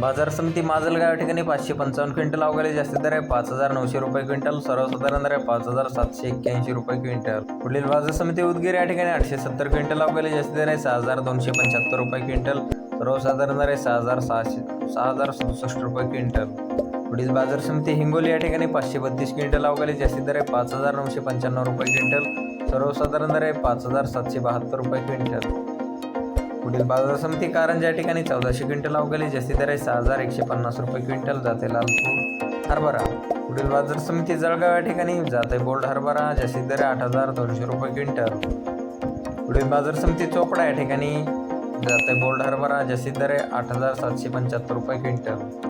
बाजार समिती माजलगाव या ठिकाणी पाचशे पंचावन्न क्विंटल अवघाले जास्तीत दर आहे. पाच हजार नऊशे रुपये क्विंटल सर्वसाधारण दर आहे पाच हजार सातशे एक्क्याऐंशी रुपये क्विंटल. पुढील बाजार समिती उदगीर या ठिकाणी आठशे सत्तर क्विंटल अवघाले जास्तीत दर आहे. सहा हजार दोनशे पंच्याहत्तर रुपये क्विंटल सर्वसाधारण दर आहे सहा हजार सहाशे सहा हजार सदुसष्ट रुपये क्विंटल. पुढील बाजार समिती हिंगोली या ठिकाणी पाचशे बत्तीस क्विंटल अवघाले जास्तीत दर आहे पाच हजार नऊशे पंच्याण्णव रुपये क्विंटल सर्वसाधारण दर आहे पाच हजार सातशे बहात्तर रुपये क्विंटल. पुढील बाजार समिती कारंजा या ठिकाणी चौदाशे क्विंटल अवघाली जास्ती दर आहे सहा हजार एकशे पन्नास रुपये क्विंटल जाते लाल हरभरा. पुढील बाजार समिती जळगाव या ठिकाणी जाते बोल्ड हरभरा जास्ती दर आठ हजार दोनशे रुपये क्विंटल. पुढील बाजार समिती चोपडा या ठिकाणी जाते बोल्ड हरभरा जास्ती दर आठ हजार सातशे पंच्याहत्तर रुपये क्विंटल.